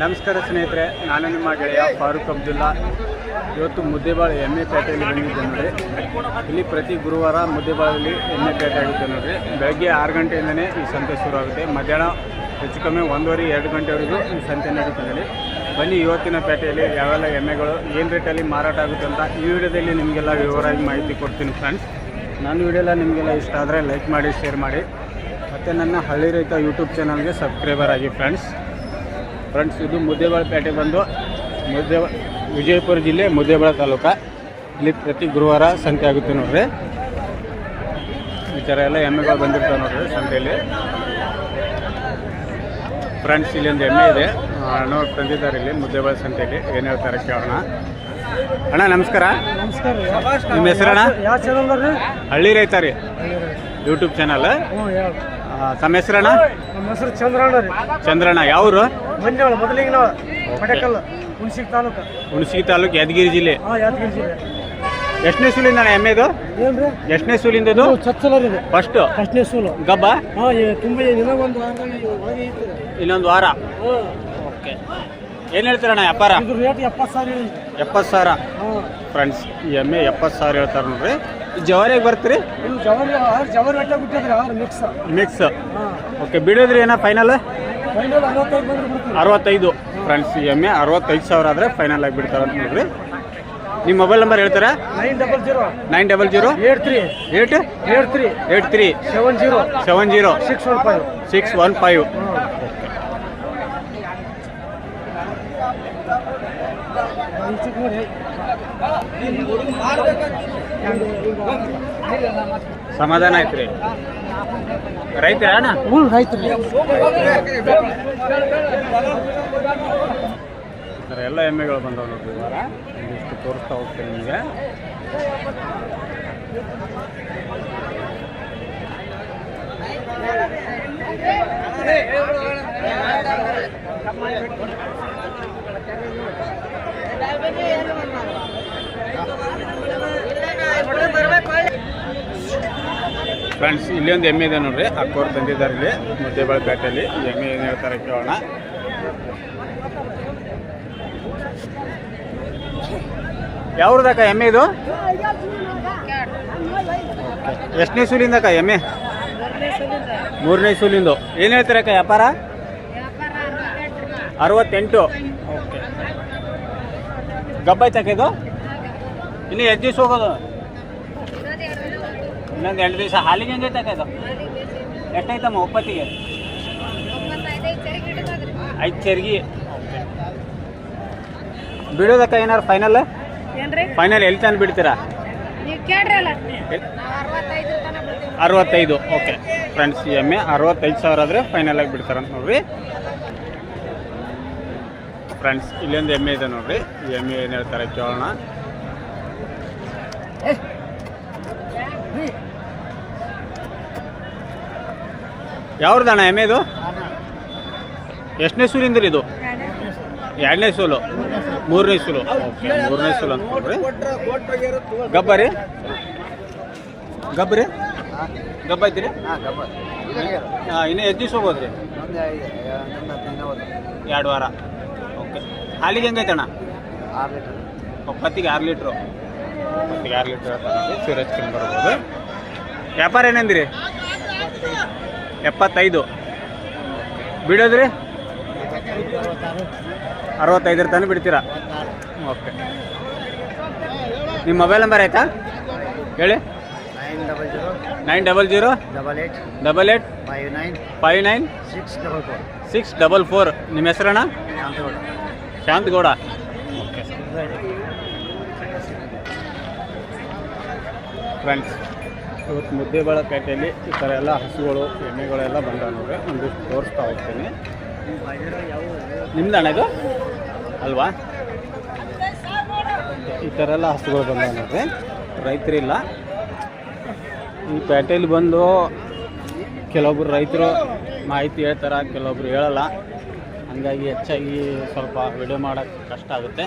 ನಮಸ್ಕಾರ ಸ್ನೇಹಿತರೆ, ನಾನು ನಿಮ್ಮ ಗೆಳೆಯ ಫಾರೂಕ್ ಅಬ್ದುಲ್ಲಾ. ಇವತ್ತು ಮುದ್ದೆಬಾಳು ಎಮ್ಮೆ ಪೇಟೆಯಲ್ಲಿ ಬಂದಿದ್ದೆ ನೋಡಿ. ಇಲ್ಲಿ ಪ್ರತಿ ಗುರುವಾರ ಮುದ್ದೆಬಾಳಲ್ಲಿ ಎಮ್ಮೆ ಪೇಟೆ ಆಗುತ್ತೆ ನೋಡಿ. ಬೆಳಗ್ಗೆ ಆರು ಗಂಟೆಯಿಂದನೇ ಈ ಸಂತೆ ಶುರು ಆಗುತ್ತೆ ಮಧ್ಯಾಹ್ನ ಹೆಚ್ಚು ಕಮ್ಮಿ ಒಂದೂವರೆ, ಎರಡು ಗಂಟೆವರೆಗೂ ಈ ಸಂತೆ ನಡೀತದೆ ನೋಡಿ. ಬನ್ನಿ, ಇವತ್ತಿನ ಪೇಟೆಯಲ್ಲಿ ಯಾವೆಲ್ಲ ಎಮ್ಮೆಗಳು, ಏನು ರೇಟಲ್ಲಿ ಮಾರಾಟ ಆಗುತ್ತೆ ಅಂತ ಈ ವಿಡಿಯೋದಲ್ಲಿ ನಿಮಗೆಲ್ಲ ವಿವರವಾಗಿ ಮಾಹಿತಿ ಕೊಡ್ತೀನಿ ಫ್ರೆಂಡ್ಸ್ ನನ್ನ ವಿಡಿಯೋಲ್ಲ ನಿಮಗೆಲ್ಲ ಇಷ್ಟ ಆದರೆ ಲೈಕ್ ಮಾಡಿ ಶೇರ್ ಮಾಡಿ. ಮತ್ತು ನನ್ನ ಹಳ್ಳಿ ರೈತ ಯೂಟ್ಯೂಬ್ ಚಾನಲ್ಗೆ ಸಬ್ಸ್ಕ್ರೈಬರ್ ಆಗಿ ಫ್ರೆಂಡ್ಸ್ ಫ್ರೆಂಡ್ಸ್ ಇದು ಮುದ್ದೇಬಾಳ ಪೇಟೆ ಬಂದು ಮುದ್ದೆ ವಿಜಯಪುರ ಜಿಲ್ಲೆ ಮುದ್ದೇಬಾಳ ತಾಲೂಕು. ಇಲ್ಲಿ ಪ್ರತಿ ಗುರುವಾರ ಸಂತೆ ಆಗುತ್ತೆ ನೋಡ್ರಿ. ಈ ಥರ ಎಲ್ಲ ಎಮ್ಮೆಗಳು ಬಂದಿರ್ತಾವೆ ನೋಡ್ರಿ ಸಂತೆಯಲ್ಲಿ. ಫ್ರೆಂಡ್ಸ್ ಇಲ್ಲಿ ಒಂದು ಎಮ್ಮೆ ಇದೆ. ಅಣ್ಣವ್ರು ತಂದಿದ್ದಾರೆ ಇಲ್ಲಿ ಮುದ್ದೇಬಾಳ ಸಂತೆಯಲ್ಲಿ. ಏನು ಹೇಳ್ತಾರೆ ಕೇಳೋಣ. ಅಣ್ಣ ನಮಸ್ಕಾರ. ನಮಸ್ಕಾರ ನಿಮ್ಮ ಹೆಸರಣ್ಣ? ಹಳ್ಳಿ ರೈತ ರೀ. ಯೂಟ್ಯೂಬ್ ಚಾನಲ್ ತಮ್ಮ ಹೆಸರಣ್ಣ ನಮ್ಮ ಹೆಸರು ಚಂದ್ರಣ್ಣ ರೀ. ಚಂದ್ರಣ್ಣ ಯಾವರು? ಬಂದೇವಳ ಮೊದಲಿಗೆ ನಾವು ಪಟೇಕಲ್ ಹುಣಸಿಗೆ ತಾಲೂಕು. ಹುಣಸಿಗೆ ತಾಲೂಕು ಯಾದಗಿರಿ ಜಿಲ್ಲೆ? ಹಾಂ ಯಾದಗಿರಿ ಜಿಲ್ಲೆ. ಎಷ್ಟನೇ ಸೂಲಿಂದ ಅಣ್ಣ ಎಮ್ಮೆದು ಎಷ್ಟನೇ ಸೂಲಿಂದದು ಇದು? ಚಚ್ಚಲ ರೀ ಫಸ್ಟ್? ಫಸ್ಟ್ನೇ ಸೂಲು. ಗಬ್ಬ? ಹಾಂ ತುಂಬ ಒಂದು ಇನ್ನೊಂದು ವಾರ? ಓಕೆ. ಏನು ಹೇಳ್ತೀರಣ್ಣ ವ್ಯಾಪಾರ? ರೇಟ್ ಎಪ್ಪತ್ತು ಸಾವಿರ ಎಪ್ಪತ್ತು ಸಾವಿರ? ಫ್ರೆಂಡ್ಸ್ ಈ ಎಮ್ಮೆ ಎಪ್ಪತ್ತು ಸಾವಿರ ಹೇಳ್ತಾರೆ ನೋಡ್ರಿ. ಜವಾರಿಗೆ ಬರ್ತೀರಿ? ಇದು ಜವರಿ ಆರು ಜವರಿ ಬೆಟ್ಟ ಬಿಟ್ಟಿದ್ರಿ ಆರು ಮಿಕ್ಸ್ ಮಿಕ್ಸ್ ಓಕೆ ಬಿಡೋದ್ರಿ ಏನೋ ಫೈನಲ್ ಫೈನಲ್ ಅರವತ್ತೈದು ಬಂದ್ರೆ ಬಿಡ್ತೀವಿ. ಅರವತ್ತೈದು. ಫ್ರೆಂಡ್ಸ್ ಈ ಎಮ್ಮೆ ಅರವತ್ತೈದು ಸಾವಿರ ಆದರೆ ಫೈನಲ್ ಆಗಿ ಬಿಡ್ತಾರೆ ಅಂತ ನೋಡ್ರಿ. ನಿಮ್ಮ ಮೊಬೈಲ್ ನಂಬರ್ ಹೇಳ್ತಾರೆ? Nine double zero nine double zero eight three eight eight three eight three seven zero seven zero six one five six one five ಸಮಾಧಾನ ಆಯ್ತು ರೀ ರೈತರ ಹ್ಞೂ ರೈತರು. ಸರ್ ಎಲ್ಲ ಎಮ್ಮೆಗಳು ಬಂದವು ನೋಡ್ರಿ ವಾರ. ಒಂದಿಷ್ಟು ತೋರಿಸ್ತಾ ಹೋಗ್ತೀನಿ ನಿಮಗೆ. ಫ್ರೆಂಡ್ಸ್, ಇಲ್ಲಿ ಒಂದು ಎಮ್ಮೆ ಇದೆ ನೋಡ್ರಿ. ಅಕ್ಕೋರು ತಂದಿದ್ದಾರೆ ಇಲ್ಲಿ, ಮುದ್ದೆಬಾಳ ಪೇಟೆಯಲ್ಲಿ. ಎಮ್ಮೆ ಏನು ಹೇಳ್ತಾರೆ ಕೇಳೋಣ. ಯಾವ್ರದಕ್ಕ ಎಮ್ಮೆ ಇದು? ಎಷ್ಟನೇ ಸೂಲಿಂದಕ್ಕ ಎಮ್ಮೆ? ಮೂರನೇ ಸೂಲಿಂದು. ಏನು ಹೇಳ್ತೀರಕ್ಕ ವ್ಯಾಪಾರ? ಅರವತ್ತೆಂಟು. ಓಕೆ. ಗಬ್ಬೈತಕ್ಕ ಇದು? ಇನ್ನು ದಿವ್ಸ ಹೋಗೋದು? ಇನ್ನೊಂದು ಎರಡು ದಿವಸ ಹಾಲಿಗೆ ಹೆಂಗೈತಕ್ಕ ಅದು ಎಷ್ಟಾಯ್ತಮ್ಮ ಒಪ್ಪತ್ತಿಗೆ? ಐದು ಚರ್ಗಿ ಬಿಡೋದಕ್ಕ ಏನಾರು? ಫೈನಲ್ ಫೈನಲ್ ಎಲ್ಲಿ ತಾನು ಬಿಡ್ತೀರಾ ಅರವತ್ತೈದು ಓಕೆ ಫ್ರೆಂಡ್ಸ್ ಎಂ ಎ ಅರವತ್ತೈದು ಸಾವಿರ ಆದರೆ ಫೈನಲ್ ಆಗಿ ಬಿಡ್ತಾರಂತ ನೋಡ್ರಿ. ಫ್ರೆಂಡ್ಸ್ ಇಲ್ಲೊಂದು ಎಮ್ಮೆ ಇದೆ ನೋಡ್ರಿ. ಈ ಎ ಏನು ಹೇಳ್ತಾರೆ ಕೇಳೋಣ ಯಾವ್ದಣ್ಣ ಎಮ್ಮೆ ಇದು? ಎಷ್ಟನೇ ಸೂರಿಂದ್ರಿ ಇದು? ಎರಡನೇ ಸೂಲು. ಮೂರನೇ ಸೂಲು. ಮೂರನೇ ಸೂಲು ಅಂತ ನೋಡ್ರಿ ಗಬ್ಬರಿ? ಗಬ್ಬರಿ? ಗಬ್ಬ ಐತಿರಿ ಇನ್ನು ಎಷ್ಟು ದಿವ್ಸ ಹೋಗೋದ್ರಿ? ಎರಡು ವಾರ. ಓಕೆ ಹಾಲಿಗೆ ಹೆಂಗೈತಣ್ಣ ಒಪ್ಪತ್ತಿಗೆ ಆರು ಲೀಟ್ರು. ಒಪ್ಪತ್ತಿಗೆ ಆರು ಲೀಟ್ರ್ ಸೂರಜ್ ಕಿಂಗ್ ಬರ್ಬೋದು ವ್ಯಾಪಾರ ಏನಂದಿರಿ? ಎಪ್ಪತ್ತೈದು. ಬಿಡೋದ್ರಿ? ಅರವತ್ತೈದರ ತನಕ ಬಿಡ್ತೀರಾ? ಓಕೆ. ನಿಮ್ಮ ಮೊಬೈಲ್ ನಂಬರ್ ಆಯ್ತಾ? ಹೇಳಿ. Nine double zero. Nine double zero. Double eight. Double eight. Five nine. Five nine. Six double four. Six double four. ನಿಮ್ಮ ಹೆಸರಣ್ಣ ಶಾಂತಗೌಡ ಶಾಂತಗೌಡ ಫ್ರೆಂಡ್ಸ್ ಇವತ್ತು ಮುದ್ದೇಬಾಳ ಪೇಟೆಯಲ್ಲಿ ಈ ಥರ ಎಲ್ಲ ಹಸುಗಳು, ಎಮ್ಮೆಗಳೆಲ್ಲ ಬಂದಾವೆ ನೋಡ್ರಿ. ಒಂದಿಷ್ಟು ತೋರಿಸ್ತಾ ಹೋಗ್ತೀನಿ. ನಿಮ್ದು ಇದು? ಅಲ್ವಾ? ಈ ಥರ ಎಲ್ಲ ಹಸುಗಳು ಬಂದಾವೆ ನೋಡ್ರಿ. ರೈತರಿಲ್ಲ. ಈ ಪೇಟೆಯಲ್ಲಿ ಬಂದು ಕೆಲವೊಬ್ರು ರೈತರು ಮಾಹಿತಿ ಹೇಳ್ತಾರೆ, ಕೆಲವೊಬ್ರು ಹೇಳಲ್ಲ. ಹಂಗಾಗಿ ಹೆಚ್ಚಾಗಿ ಸ್ವಲ್ಪ ವಿಡಿಯೋ ಮಾಡೋಕ್ಕೆ ಕಷ್ಟ ಆಗುತ್ತೆ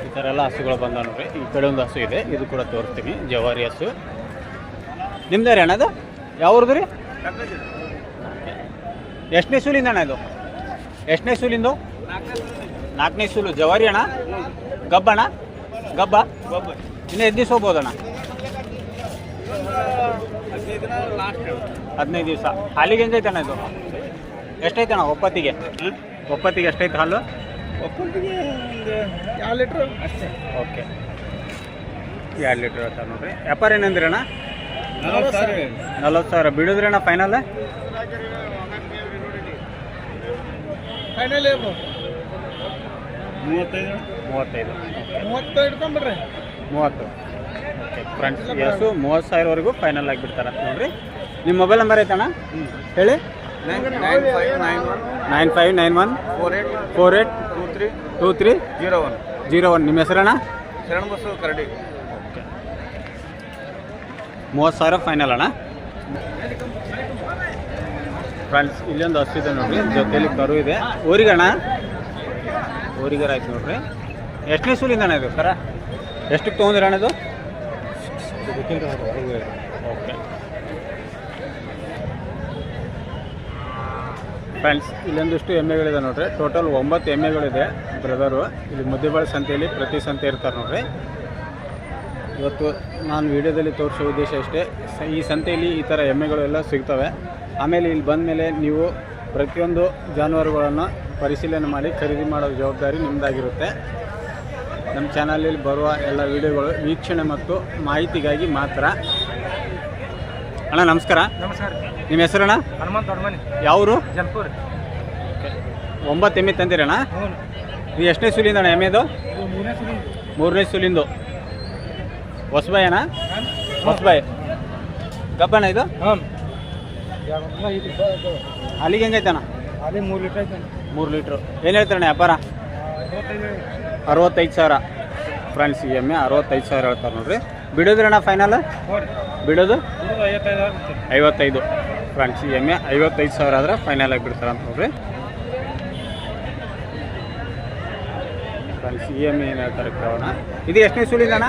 ಈ ಥರ ಎಲ್ಲ ಹಸುಗಳು ಬಂದ ನೋಡ್ರಿ. ಈ ಕಡೆ ಒಂದು ಹಸು ಇದೆ. ಇದು ಕೂಡ ತೋರಿಸ್ತೀನಿ. ಜವಾರಿ ಹಸು. ನಿಮ್ದೇ ರೀ ಅಣ್ಣದು ಯಾವ್ದು ರೀ? ಎಷ್ಟನೇ ಸೂಲಿಂದ ಅಣ್ಣ ಇದು? ಎಷ್ಟನೇ ಸೂಲಿಂದು? ನಾಲ್ಕನೇ ಸೂಲು. ಜವಾರಿ ಅಣ್ಣ? ಗಬ್ಬಣ್ಣ ಗಬ್ಬ? ಇನ್ನೂ ಎದ್ದು ದಿವಸ ಹೋಗ್ಬೋದಣ್ಣ ಹದಿನೈದು ದಿವಸ. ಹಾಲಿಗೆ ಹೆಂಗೈತೆ ಅಣ್ಣ ಇದು? ಎಷ್ಟೈತೆ ಅಣ್ಣ ಒಪ್ಪತ್ತಿಗೆ? ಒಪ್ಪತ್ತಿಗೆ ಎಷ್ಟೈತೆ ಹಾಲು? ಒಪ್ಪಂದಿಗೆ ಒಂದು ಎರಡು ಲೀಟ್ರ್ ಅಷ್ಟೇ. ಓಕೆ. ಎರಡು ಲೀಟ್ರ್ ಹೇಳ್ತಾರೆ ನೋಡ್ರಿ. ವ್ಯಾಪಾರ ಏನಂದ್ರಿ ಅಣ್ಣ ನಲವತ್ತು ಸಾವಿರ ನಲ್ವತ್ತು ಸಾವಿರ. ಬಿಡಿದ್ರಿ ಅಣ್ಣ ಫೈನಲ್ ಫೈನಲ್ ಮೂವತ್ತೈದು. ಮೂವತ್ತೈದು. ಮೂವತ್ತು. ಇಟ್ಕೊಂಬಿಡ್ರಿ ಮೂವತ್ತು ಓಕೆ ಫ್ರೆಂಡ್ಸ್ ಎಸು ಮೂವತ್ತು ಸಾವಿರವರೆಗೂ ಫೈನಲ್ ಆಗಿಬಿಡ್ತಾರೆ ನೋಡಿರಿ. ನಿಮ್ಮ ಮೊಬೈಲ್ ನಂಬರ್ ಐತಣ್ಣ? ಹೇಳಿ. Nine five nine one. Nine five nine one. Four eight. Four eight. Three two three zero one zero one ನಿಮ್ಮ ಹೆಸರಣ್ಣ ಶರಣ ಬಸ್ಸು ಕರಡಿ. ಮೂವತ್ತು ಸಾವಿರ ಫೈನಲ್ ಅಣ್ಣ. ಫ್ರೆಂಡ್ಸ್ ಇಲ್ಲೊಂದು ಹಸು ಇದೆ ನೋಡ್ರಿ ಜೊತೆಲಿ ಕರು ಇದೆ. ಊರಿಗಣ್ಣ? ಊರಿಗರ ಆಯ್ತು ನೋಡ್ರಿ. ಎಷ್ಟನೇ ಸೂಲಿಂದ ಅಣ್ಣ ಇದು? ಸರ? ಎಷ್ಟಕ್ಕೆ ತೊಗೊಂಡ್ರಿ ಅಣ್ಣ ಇದು? ಓಕೆ ಫ್ರೆಂಡ್ಸ್ ಇಲ್ಲೊಂದಿಷ್ಟು ಎಮ್ಮೆಗಳಿದೆ ನೋಡ್ರಿ. ಟೋಟಲ್ ಒಂಬತ್ತು ಎಮ್ಮೆಗಳಿದೆ ಬ್ರದರು ಇಲ್ಲಿ ಮುದ್ದೆಬಾಳೆ ಸಂತೆಯಲ್ಲಿ ಪ್ರತಿ ಸಂತೆ ಇರ್ತಾರೆ ನೋಡ್ರಿ. ಇವತ್ತು ನಾನು ವಿಡಿಯೋದಲ್ಲಿ ತೋರಿಸೋ ಉದ್ದೇಶ ಅಷ್ಟೇ ಈ ಸಂತೆಯಲ್ಲಿ ಈ ಥರ ಎಮ್ಮೆಗಳು ಎಲ್ಲ ಸಿಗ್ತವೆ. ಆಮೇಲೆ ಇಲ್ಲಿ ಬಂದ ಮೇಲೆ ನೀವು ಪ್ರತಿಯೊಂದು ಜಾನುವಾರುಗಳನ್ನು ಪರಿಶೀಲನೆ ಮಾಡಿ ಖರೀದಿ ಮಾಡೋ ಜವಾಬ್ದಾರಿ ನಿಮ್ಮದಾಗಿರುತ್ತೆ ನಮ್ಮ ಚಾನಲಲ್ಲಿ ಬರುವ ಎಲ್ಲ ವಿಡಿಯೋಗಳು ವೀಕ್ಷಣೆ ಮತ್ತು ಮಾಹಿತಿಗಾಗಿ ಮಾತ್ರ. ಅಣ್ಣ ನಮಸ್ಕಾರ. ನಮಸ್ಕಾರ. ನಿಮ್ಮ ಹೆಸರಣ್ಣ? ಹನುಮಂತ ದೊಡ್ಡಮನಿ. ಯಾವರು? ಜಲ್ಪುರ್ ಒಂಬತ್ತು ಎಮ್ಮೆ ತಂದಿರಣ್ಣ ಇದು ಎಷ್ಟನೇ ಸುಲಿಂದ ಅಣ್ಣ ಎಮ್ಮೆದು? ಮೂರನೇ ಸುಲಿಂದು. ಹೊಸಬಾಯಿ ಅಣ್ಣ? ಹೊಸಬಾಯಿ. ಗಬ್ಬಣ್ಣ ಇದು? ಅಲ್ಲಿಗೆ ಹೆಂಗೈತೆ ಅಣ್ಣ? ಅಲ್ಲಿ ಮೂರು ಲೀಟ್ರ್ ಐತೆ ಮೂರು ಲೀಟ್ರು. ಏನು ಹೇಳ್ತಾರಣ್ಣ ವ್ಯಾಪಾರ? ಅರವತ್ತೈದು ಸಾವಿರ. ಫ್ರೆಂಡ್ಸ್ ಈ ಎಮ್ಮೆ ಅರವತ್ತೈದು ಸಾವಿರ ಹೇಳ್ತಾರೆ ನೋಡ್ರಿ. ಬಿಡೋದ್ರಣ್ಣ ಫೈನಲ್ ಬಿಡೋದು? ಐವತ್ತೈದು ಫ್ರಾಂಕ್ ಸಿ ಎಂ ಎ ಐವತ್ತೈದು ಸಾವಿರ ಆದರೆ ಫೈನಲ್ ಆಗಿ ಬಿಡ್ತಾರೆ ಅಂತ ನೋಡ್ರಿ. ಫ್ರೆಂಡ್ಸ್ ಎಂ ಎ ಏನು ಹೇಳ್ತಾರೆ ಕೇಳೋಣ. ಇದು ಎಷ್ಟನೇ ಸುಳಿದಣ ಅಣ್ಣ?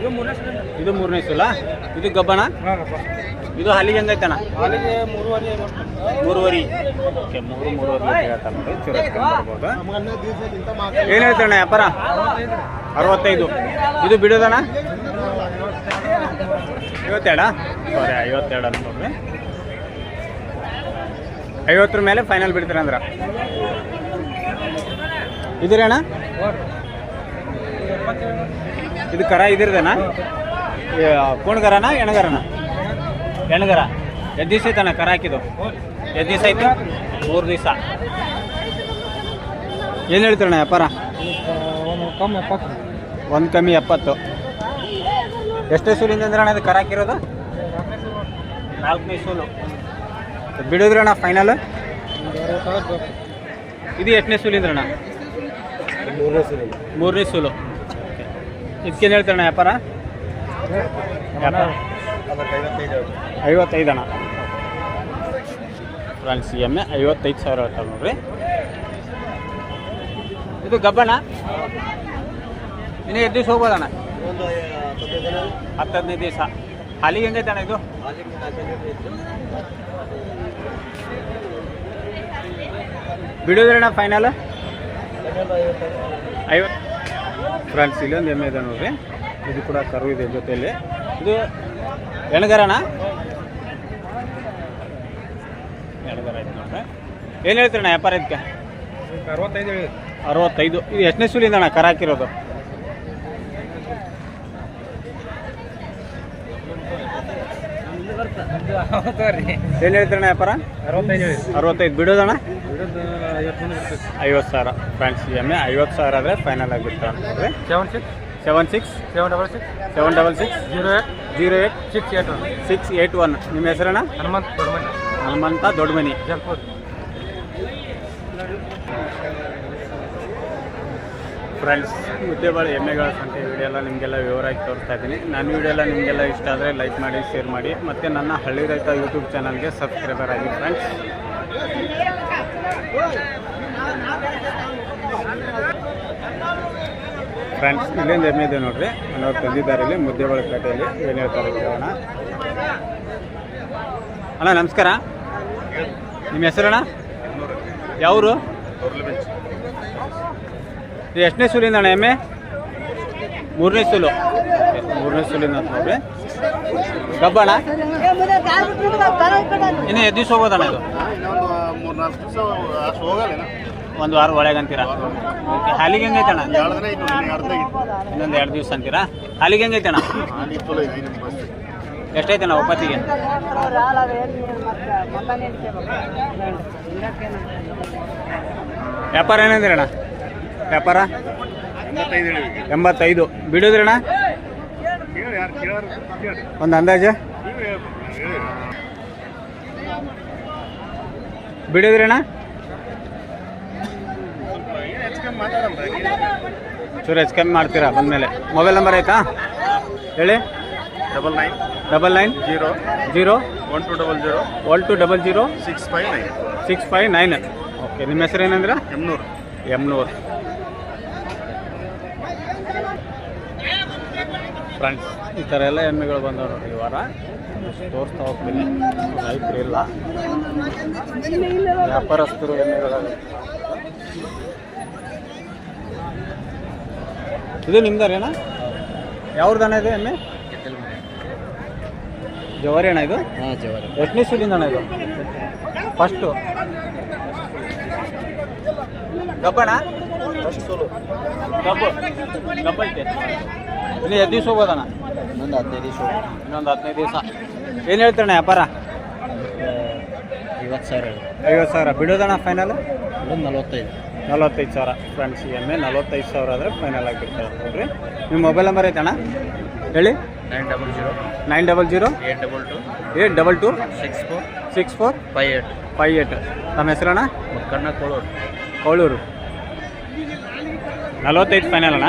ಇದು ಮೂರನೇ ಸುರಿ ಇದು ಮೂರನೇ ಸುಲ? ಇದು ಗಬ್ಬಣ ಇದು ಹಲ್ಲಿಗೆ ಹೆಂಗೈತಣ್ಣ ಮೂರುವರಿ ಮೂರುವರೆ ಮೂರುವರೆ. ಓಕೆ ಮೂರು ಮೂರುವರೆ ಹೇಳ್ತಾರೆ ನೋಡಿ ಬರ್ಬೋದು. ಏನು ಹೇಳ್ತಾರಣ್ಣ ವ್ಯಾಪಾರ? ಅರವತ್ತೈದು. ಇದು ಬಿಡೋದಣ್ಣ? ಐವತ್ತೆರಡ? ಸಾರಿ ಐವತ್ತೆರಡು ನೋಡ್ರಿ ಐವತ್ತರ ಮೇಲೆ ಫೈನಲ್ ಬಿಡ್ತೀರ ಅಂದ್ರೆ? ಇದ್ರಿ ಅಣ್ಣ ಇದು ಕರ ಇದ್ರದಣ್ಣ ಕೋಣ್ಗರನ ಎಣಗರನ ಎಣಗರ ಎದ್ದು ದಿವಸ ಐತಣ್ಣ ಕರ ಹಾಕಿದ್ದು? ಎದ್ದು ದಿವಸ ಆಯ್ತು ಮೂರು ದಿವಸ. ಏನು ಹೇಳ್ತೀರಣ್ಣ ವ್ಯಾಪಾರ? ಒಂದು ಕಮ್ಮಿ ಎಪ್ಪತ್ತು. ಎಷ್ಟೇ ಸೂಲಿಂದ ಅಂದ್ರೆ ಅಣ್ಣ ಇದು ಕರ ಹಾಕಿರೋದು? ನಾಲ್ಕನೇ ಸೂಲು. ಬಿಡೋದ್ರಿ ಅಣ್ಣ ಫೈನಲ್ ಇದು ಎಷ್ಟನೇ ಮೂರನೇ ಸುರಿ ಮೂರನೇ ಸೂಲು. ಇದಕ್ಕೇನು ಹೇಳ್ತಾರಣ್ಣ ವ್ಯಾಪಾರ? ವ್ಯಾಪಾರ? ಐವತ್ತೈದು ಅಣ್ಣ. ಫ್ರೆಂಡ್ಸ್ ಎಂ ಎಮ್ಮೆ ಐವತ್ತೈದು ಸಾವಿರ ಹೇಳ್ತಾರೆ ನೋಡ್ರಿ. ಇದು ಗಬ್ಬಣ್ಣ? ಇನ್ನೂ ಎದ್ದು ದಿವಸ ಹೋಗ್ಬೋದಣ್ಣ? ಹತ್ತು ಹದಿನೈದು ದಿವಸ. ಹಾಲಿಗೆ ಹೆಂಗೈತೆ ಅಣ್ಣ ಇದು ಬಿಡೋದ್ರಣ್ಣ ಫೈನಲ್ ಐವತ್ತು. ಫ್ರೆಂಡ್ಸ್ ಇಲ್ಲೊಂದು ಎಮ್ಮೆ ಇದೆ ನೋಡ್ರಿ. ಇದು ಕೂಡ ಕರು ಇದೆ ಜೊತೆಯಲ್ಲಿ. ಇದು ಎಣಗರಣ ಎಣಗರ ನೋಡ್ರಿ. ಏನು ಹೇಳ್ತೀರಣ್ಣ ವ್ಯಾಪಾರ ಇದಕ್ಕೆ? ಅರವತ್ತೈದು ಹೇಳಿ ಅರವತ್ತೈದು. ಇದು ಎಷ್ಟನೇ ಸೂಲಿಂದಣ್ಣ ಕರ ಹಾಕಿರೋದು? ಏನು ಹೇಳ್ತೀರಣ್ಣ ವ್ಯಾಪಾರ? ಅರವತ್ತೈದು ಬಿಡೋದಣ್ಣ? ಐವತ್ತು ಸಾವಿರ. ಫ್ರೆಂಡ್ಸ್ ಈ ಎಮ್ಮೆ ಐವತ್ತು ಸಾವಿರ ಆದರೆ ಫೈನಲ್ ಆಗಿಬಿಡ್ತಾರೆ ಅಂತ ನೋಡ್ರಿ seven six seven six seven double six seven double six zero eight zero eight six eight one six eight one ನಿಮ್ಮ ಹೆಸರಣ್ಣ? ಹನುಮಂತ್ ದೊಡ್ಡಮನಿ. ಹನುಮಂತ ದೊಡ್ಡಮನಿ. ಜಲ್ಪುರ್. ಫ್ರೆಂಡ್ಸ್ ಮುದ್ದೆಬಾಳ ಎಮ್ಮೆಗಳ ಸಂತೆ ವಿಡಿಯೋ ಎಲ್ಲ ನಿಮಗೆಲ್ಲ ವಿವರವಾಗಿ ತೋರಿಸ್ತಾ ಇದ್ದೀನಿ. ನನ್ನ ವಿಡಿಯೋ ಎಲ್ಲ ನಿಮಗೆಲ್ಲ ಇಷ್ಟ ಆದರೆ ಲೈಕ್ ಮಾಡಿ ಶೇರ್ ಮಾಡಿ. ಮತ್ತು ನನ್ನ ಹಳ್ಳಿ ರೈತ ಯೂಟ್ಯೂಬ್ ಚಾನಲ್ಗೆ ಸಬ್ಸ್ಕ್ರೈಬರ್ ಆಗಿ ಫ್ರೆಂಡ್ಸ್ ಫ್ರೆಂಡ್ಸ್ ಇಲ್ಲಿಂದ ಎಮ್ಮೆ ಇದೆ ನೋಡ್ರಿ. ಮನೆಯವ್ರು ತಂದಿದ್ದಾರೆ ಇಲ್ಲಿ ಮುದ್ದೆಬಾಳೆ ಪೇಟೆಯಲ್ಲಿ. ಏನು ಹೇಳ್ತಾರೆ ಕೇಳೋಣ ಅಣ್ಣ ನಮಸ್ಕಾರ. ನಿಮ್ಮ ಹೆಸರಣ್ಣ ಯಾವರು? ಎಷ್ಟನೇ ಸುಲಿಂದ ಅಣ್ಣ ಎಮ್ಮೆ? ಮೂರನೇ ಸುಲು. ಮೂರನೇ ಸುಲಿಂದ ಅಂತ ನೋಡ್ರಿ. ಗಬ್ಬಣ? ಇನ್ನು ಎದ್ದು ದಿವಸ ಹೋಗೋದಣ್ಣ ಇದು? ಒಂದು ವಾರ ಒಳಗೆ ಅಂತೀರಾ? ಓಕೆ, ಹಾಲಿಗೆ ಹೆಂಗೈತೆ ಅಣ್ಣ? ಇನ್ನೊಂದು ಎರಡು ದಿವಸ ಅಂತೀರಾ? ಹಾಲಿಗೆ ಹೆಂಗೈತೆ ಅಣ್ಣ? ಎಷ್ಟೈತೆ ಅಣ್ಣ ಒಪ್ಪತ್ತಿಗೆ ವ್ಯಾಪಾರ ಏನಂದಿರಣ್ಣ ಅಣ್ಣ? ವ್ಯಾಪಾರ? ಎಂಬತ್ತೈದು. ಬಿಡುದ್ರಣ ಒಂದು ಅಂದಾಜು? ಬಿಡುದ್ರಣ ಚೂರು ಹೆಚ್ಚು ಕಮ್ಮಿ ಮಾಡ್ತೀರಾ? ಬಂದಮೇಲೆ. ಮೊಬೈಲ್ ನಂಬರ್ ಆಯ್ತಾ? ಹೇಳಿ. Double nine. Double nine? Zero. Zero? One two double zero. One two double zero? Six five nine. Six five nine. Okay ನಿಮ್ಮ ಹೆಸರು ಏನಂದ್ರೆ? ಎಮ್ನೂರು. ಎಮ್ನೂರು. ಫ್ರೆಂಡ್ಸ್ ಈ ಥರ ಎಲ್ಲ ಎಮ್ಮೆಗಳು ಬಂದವರು ನೋಡಿ ಈ ವಾರ. ತೋರಿಸ್ತಾ ಹೋಗ್ತೀನಿ. ರೈತರು ಇಲ್ಲ. ವ್ಯಾಪಾರಸ್ಥರು ಎಮ್ಮೆಗಳು ಇದು ನಿಮ್ದಾರೇನಾ ಯಾವ್ದಣ್ಣ ಇದು ಎಮ್ಮೆ? ಜವಾರಿ ಅಣ್ಣ ಇದು? ಎಷ್ಟನೇ ಸೀಲಿಂದ ಅಣ್ಣ ಇದು? ಫಸ್ಟು. ಸೋಲು ಗಬ್ಬು. ಡಬ್ಬ ಐತೆ. ಇನ್ನು ಎಷ್ಟು ದಿವಸ ಹೋಗೋದಣ್ಣ? ಇನ್ನೊಂದು ಹದಿನೈದು ದಿವಸ ಇನ್ನೊಂದು ಹದಿನೈದು ದಿವಸ. ಏನು ಹೇಳ್ತಾರಣ್ಣ ವ್ಯಾಪಾರ? ಐವತ್ತು ಸಾವಿರ ಐವತ್ತು ಸಾವಿರ. ಬಿಡೋದಣ್ಣ ಫೈನಲ್ ಇನ್ನೊಂದು ನಲ್ವತ್ತೈದು. ನಲ್ವತ್ತೈದು ಸಾವಿರ. ಫ್ರೆಂಡ್ಸ್ ಎಮ್ಮೆ ನಲವತ್ತೈದು ಸಾವಿರ ಆದರೆ ಫೈನಲ್ ಆಗಿರ್ತಾರೆ ನೋಡ್ರಿ ನಿಮ್ಮ ಮೊಬೈಲ್ ನಂಬರ್ ಐತಣ್ಣ? ಹೇಳಿ? Nine double zero nine double zero eight double two eight double two six four six four five eight five eight ನಮ್ಮ ಹೆಸರಣ್ಣ? ಕಣ್ಣ ಕೋಳೂರು. ಕೋಳೂರು. ನಲವತ್ತೈದು ಫೈನಲ್ ಅಣ್ಣ.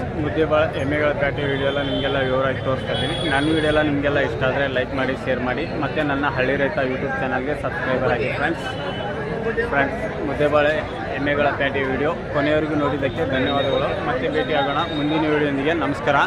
ಮುದ್ದೆ ಭಾಳ ಎಮ್ಮೆಗಳ ಪ್ಯಾಟಿ ವೀಡಿಯೋ ಎಲ್ಲ ನಿಮಗೆಲ್ಲ ವಿವರವಾಗಿ ತೋರಿಸ್ತಾ ಇದ್ದೀನಿ. ನನ್ನ ವೀಡಿಯೋ ಎಲ್ಲ ನಿಮಗೆಲ್ಲ ಇಷ್ಟ ಆದರೆ ಲೈಕ್ ಮಾಡಿ ಶೇರ್ ಮಾಡಿ. ಮತ್ತು ನನ್ನ ಹಳ್ಳಿ ರೈತ ಯೂಟ್ಯೂಬ್ ಚಾನಲ್ಗೆ ಸಬ್ಸ್ಕ್ರೈಬರ್ ಆಗಿ. ಫ್ರೆಂಡ್ಸ್ ಫ್ರೆಂಡ್ಸ್ ಮುದ್ದೆಬಾಳೆ ಎಮ್ಮೆಗಳ ಪ್ಯಾಟಿ ವಿಡಿಯೋ ಕೊನೆಯವರೆಗೂ ನೋಡಿದ್ದಕ್ಕೆ ಧನ್ಯವಾದಗಳು. ಮತ್ತೆ ಭೇಟಿಯಾಗೋಣ. ಮುಂದಿನ ವಿಡಿಯೋದೊಂದಿಗೆ ನಮಸ್ಕಾರ.